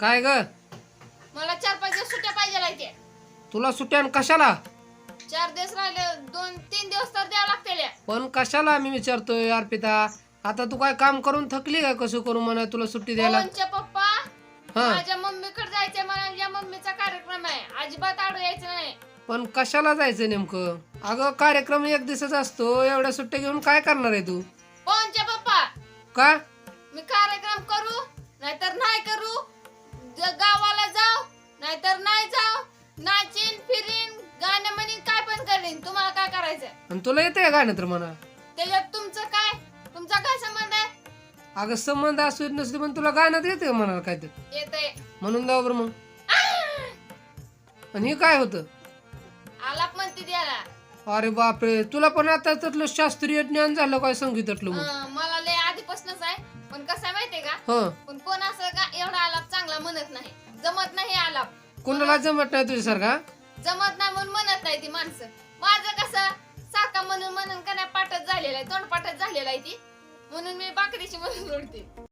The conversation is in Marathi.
काय ग? मला चार पाच दिवस सुट्ट्या पाहिजे लायते तुला सुट्यान कशाला? चार दिवस राहिले दोन तीन दिवस तर द्यावं लागतील. पण कशाला मी विचारतोय अर्पिता? आता तू काय काम करून थकली काय कसं करू म्हणा तुला सुट्टी द्यायला? पवनच्या पप्पा हा. माझ्या मम्मीकडे जायचंय मला या मम्मीचा कार्यक्रम आहे. अजिबात आडू यायचं नाही. पण कशाला जायचं नेमकं? अगं कार्यक्रम एक दिवसाचा असतो एवढ्या सुट्ट्या घेऊन काय करणार आहे तू? पवनच्या पप्पा का? मी कार्यक्रम करू नाहीतर नाही करू. ज- गावाला जाऊ नाहीतर नाही जाऊ नाचीन फिरीन गाणं म्हणीन काय पण करीन तुम्हाला काय करायचंय? आणि तुला येते गाणं तर म्हणा? त्याच्यात तुमचं काय? तुमचा काय संबंध आहे? अगं संबंध असू नसले पण तुला गाणं तर येते म्हणाल काय तर. येतंय. म्हणून जाऊ बरं मग. आणि हे काय होतं? आलाप म्हणते द्याला अरे बापरे तुला पण आता त्यातलं शास्त्रीय ज्ञान झालं काय संगीतातलं मग? मला लय आधीपासूनच आहे. पण कसं आहे माहितीये का? हं. पण कोण असं का म्हणत नाही. जमत नाही आलाप कोणाला जमत नाही तुझ्यासारखा? जमत नाही म्हणून म्हणत नाही ती माणसं. माझं कसं सारखा म्हणून म्हणून का नाही पाठच झालेला आहे तोंड पाठच झालेला आहे ती. म्हणून मी बाकरीची म्हणून ओढते